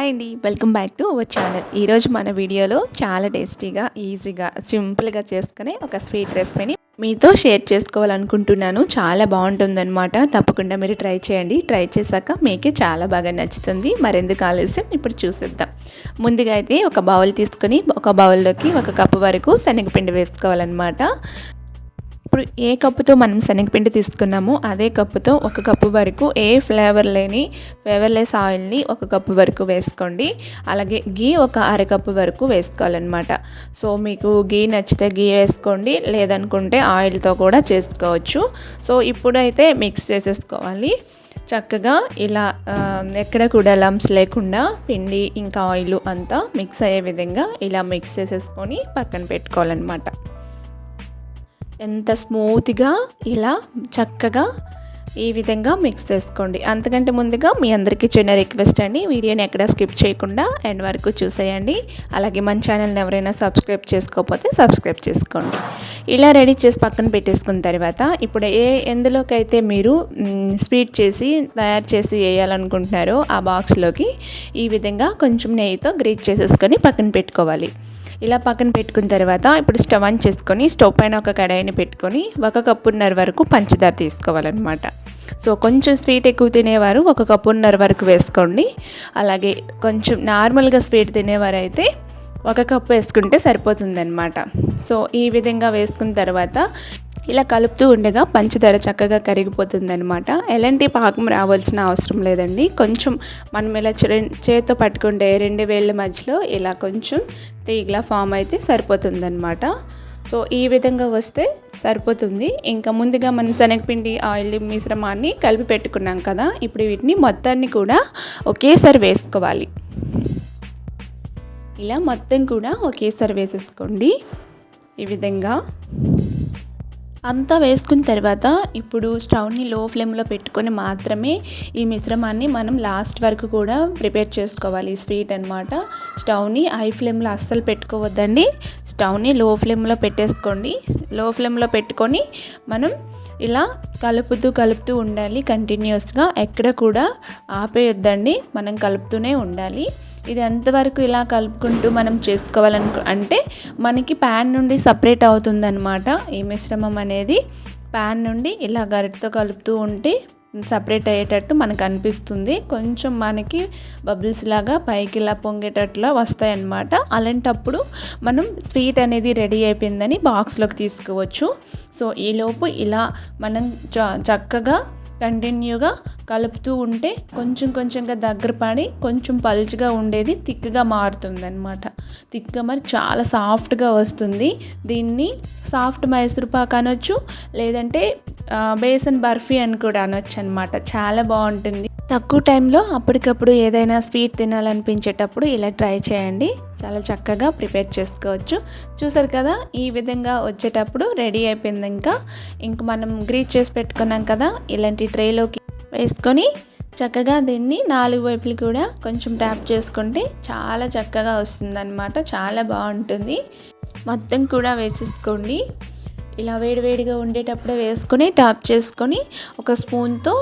Hi అండి welcome back to our channel. ఈరోజు మన వీడియోలో చాలా టేస్టీగా ఈజీగా సింపుల్గా చేసుకునే ఒక స్వీట్ రెసిపీని మీతో షేర్ చేసుకోవాలనుకుంటున్నాను. చాలా బాగుంటుందన్నమాట. తప్పకుండా మీరు ట్రై చేయండి. ట్రై చేశాక మీకే చాలా బాగా నచ్చుతుంది. మరెందుకు ఆలస్యం? ఇప్పుడు చూసేద్దాం. ముందుగా అయితే ఒక బౌల్ తీసుకొని ఒక బౌల్లోకి ఒక కప్పు వరకు శనగపిండి వేసుకోవాలన్నమాట. ఇప్పుడు ఏ కప్పుతో మనం శనగపిండి తీసుకున్నామో అదే కప్పుతో ఒక కప్పు వరకు ఏ ఫ్లేవర్ లేని ఫ్లేవర్లెస్ ఆయిల్ని ఒక కప్పు వరకు వేసుకోండి. అలాగే గీ ఒక అరకప్పు వరకు వేసుకోవాలన్నమాట. సో మీకు గీ నచ్చితే గీ వేసుకోండి లేదనుకుంటే ఆయిల్తో కూడా చేసుకోవచ్చు. సో ఇప్పుడైతే మిక్స్ చేసేసుకోవాలి. చక్కగా ఇలా ఎక్కడ కూడా లంప్స్ లేకుండా పిండి ఇంకా ఆయిల్ అంతా మిక్స్ అయ్యే విధంగా ఇలా మిక్స్ చేసేసుకొని పక్కన పెట్టుకోవాలన్నమాట. ఎంత స్మూత్గా ఇలా చక్కగా ఈ విధంగా మిక్స్ చేసుకోండి. అంతకంటే ముందుగా మీ అందరికీ చిన్న రిక్వెస్ట్ అండి. వీడియోని ఎక్కడ స్కిప్ చేయకుండా ఎండ్ వరకు చూసేయండి. అలాగే మన ఛానల్ని ఎవరైనా సబ్స్క్రైబ్ చేసుకోకపోతే సబ్స్క్రైబ్ చేసుకోండి. ఇలా రెడీ చేసి పక్కన పెట్టేసుకున్న తర్వాత ఇప్పుడు ఏ ఎందులోకైతే మీరు స్వీట్ చేసి తయారు చేసి వేయాలనుకుంటున్నారో ఆ బాక్స్లోకి ఈ విధంగా కొంచెం నెయ్యితో గ్రీజ్ చేసేసుకొని పక్కన పెట్టుకోవాలి. ఇలా పక్కన పెట్టుకున్న తర్వాత ఇప్పుడు స్టవ్ ఆన్ చేసుకొని స్టవ్ పైన ఒక కడాయిని పెట్టుకొని ఒక కప్పున్నర వరకు పంచదార తీసుకోవాలన్నమాట. సో కొంచెం స్వీట్ ఎక్కువ తినేవారు ఒక కప్పున్నర వరకు వేసుకోండి. అలాగే కొంచెం నార్మల్గా స్వీట్ తినేవారు అయితే ఒక కప్పు వేసుకుంటే సరిపోతుందన్నమాట. సో ఈ విధంగా వేసుకున్న తర్వాత ఇలా కలుపుతూ ఉండగా పంచదార చక్కగా కరిగిపోతుంది అనమాట ఎలాంటి పాకం రావాల్సిన అవసరం లేదండి. కొంచెం మనం ఇలా చేతితో పట్టుకుంటే రెండు వేళ్ళ మధ్యలో ఇలా కొంచెం తీగలా ఫామ్ అయితే సరిపోతుందనమాట సో ఈ విధంగా వస్తే సరిపోతుంది. ఇంకా ముందుగా మనం శనగపిండి ఆయిల్ మిశ్రమాన్ని కలిపి పెట్టుకున్నాం కదా ఇప్పుడు వీటిని మొత్తాన్ని కూడా ఒకేసారి వేసుకోవాలి. ఇలా మొత్తం కూడా ఒకేసారి వేసేసుకోండి. ఈ విధంగా అంతా వేసుకున్న తర్వాత ఇప్పుడు స్టవ్ని లో ఫ్లేమ్లో పెట్టుకొని మాత్రమే ఈ మిశ్రమాన్ని మనం లాస్ట్ వరకు కూడా ప్రిపేర్ చేసుకోవాలి. స్వీట్ అనమాట స్టవ్ని హై ఫ్లేమ్లో అస్సలు పెట్టుకోవద్దండి. స్టవ్ని లో ఫ్లేమ్లో పెట్టేసుకోండి. లో ఫ్లేమ్లో పెట్టుకొని మనం ఇలా కలుపుతూ కలుపుతూ ఉండాలి. కంటిన్యూస్గా ఎక్కడ కూడా ఆపేయొద్దండి. మనం కలుపుతూనే ఉండాలి. ఇది ఎంతవరకు ఇలా కలుపుకుంటూ మనం చేసుకోవాలను అంటే మనకి ప్యాన్ నుండి సపరేట్ అవుతుందన్నమాట. ఈ మిశ్రమం అనేది ప్యాన్ నుండి ఇలా గరిటతో కలుపుతూ ఉంటే సపరేట్ అయ్యేటట్టు మనకు అనిపిస్తుంది. కొంచెం మనకి బబుల్స్ లాగా పైకి ఇలా పొంగేటట్లా వస్తాయన్నమాట. అలాంటప్పుడు మనం స్వీట్ అనేది రెడీ అయిపోయిందని బాక్స్లోకి తీసుకోవచ్చు. సో ఈలోపు ఇలా మనం చక్కగా కంటిన్యూగా కలుపుతూ ఉంటే కొంచెం కొంచెంగా దగ్గర పడి కొంచెం పల్చగా ఉండేది థిక్గా మారుతుంది అనమాట థిక్గా మరి చాలా సాఫ్ట్గా వస్తుంది. దీన్ని సాఫ్ట్ మైసూర్ పాక్ అనొచ్చు లేదంటే బేసన్ బర్ఫీ అని కూడా అనొచ్చు అనమాట చాలా బాగుంటుంది. తక్కువ టైంలో అప్పటికప్పుడు ఏదైనా స్వీట్ తినాలనిపించేటప్పుడు ఇలా ట్రై చేయండి. చాలా చక్కగా ప్రిపేర్ చేసుకోవచ్చు. చూసారు కదా ఈ విధంగా వచ్చేటప్పుడు రెడీ అయిపోయింది ఇంకా. ఇంక మనం గ్రీచ్ చేసి పెట్టుకున్నాం కదా ఇలాంటి ట్రేలోకి వేసుకొని చక్కగా దీన్ని నాలుగు వైపులు కూడా కొంచెం ట్యాప్ చేసుకుంటే చాలా చక్కగా వస్తుందన్నమాట. చాలా బాగుంటుంది. మొత్తం కూడా వేసేసుకోండి. ఇలా వేడివేడిగా ఉండేటప్పుడే వేసుకొని టాప్ చేసుకొని ఒక స్పూన్తో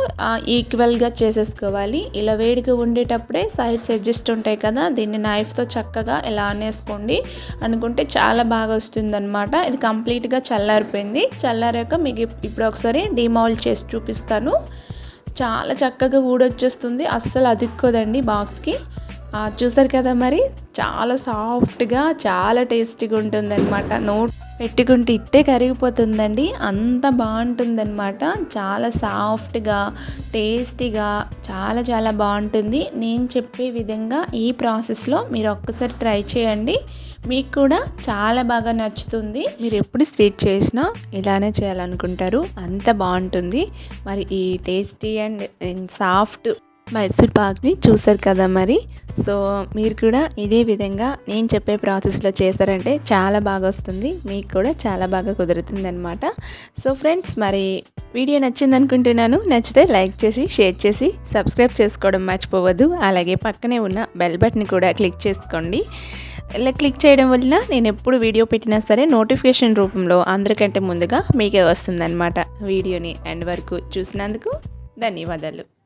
ఈక్వల్గా చేసేసుకోవాలి. ఇలా వేడిగా ఉండేటప్పుడే సైడ్స్ అడ్జస్ట్ ఉంటాయి కదా దీన్ని నైఫ్తో చక్కగా ఇలా అనేసుకోండి అనుకుంటే చాలా బాగా వస్తుందన్నమాట. ఇది కంప్లీట్గా చల్లారిపోయింది. చల్లారాక మీకు ఇప్పుడు ఒకసారి డిమౌల్డ్ చేసి చూపిస్తాను. చాలా చక్కగా ఊడొచ్చేస్తుంది. అస్సలు అదుక్కోదండి బాక్స్కి చూసారు కదా మరి? చాలా సాఫ్ట్గా చాలా టేస్టీగా ఉంటుందన్నమాట. నోట్ పెట్టుకుంటే ఇట్టే కరిగిపోతుందండి. అంత బాగుంటుందన్నమాట. చాలా సాఫ్ట్గా టేస్టీగా చాలా చాలా బాగుంటుంది. నేను చెప్పే విధంగా ఈ ప్రాసెస్లో మీరు ఒక్కసారి ట్రై చేయండి. మీకు కూడా చాలా బాగా నచ్చుతుంది. మీరు ఎప్పుడు స్వీట్ చేసినా ఇలానే చేయాలనుకుంటారు. అంత బాగుంటుంది. మరి ఈ టేస్టీ అండ్ సాఫ్ట్ మైసూర్ పాక్ని చూసారు కదా మరి. సో మీరు కూడా ఇదే విధంగా నేను చెప్పే ప్రాసెస్లో చేశారంటే చాలా బాగా వస్తుంది. మీకు కూడా చాలా బాగా కుదురుతుంది అనమాట సో ఫ్రెండ్స్ మరి వీడియో నచ్చింది అనుకుంటున్నాను నచ్చితే లైక్ చేసి షేర్ చేసి సబ్స్క్రైబ్ చేసుకోవడం మర్చిపోవద్దు. అలాగే పక్కనే ఉన్న బెల్ బటన్ కూడా క్లిక్ చేసుకోండి. ఇలా క్లిక్ చేయడం వల్ల నేను ఎప్పుడు వీడియో పెట్టినా సరే నోటిఫికేషన్ రూపంలో అందరికంటే ముందుగా మీకే వస్తుందన్నమాట వీడియోని. ఎండ్ వరకు చూసినందుకు ధన్యవాదాలు.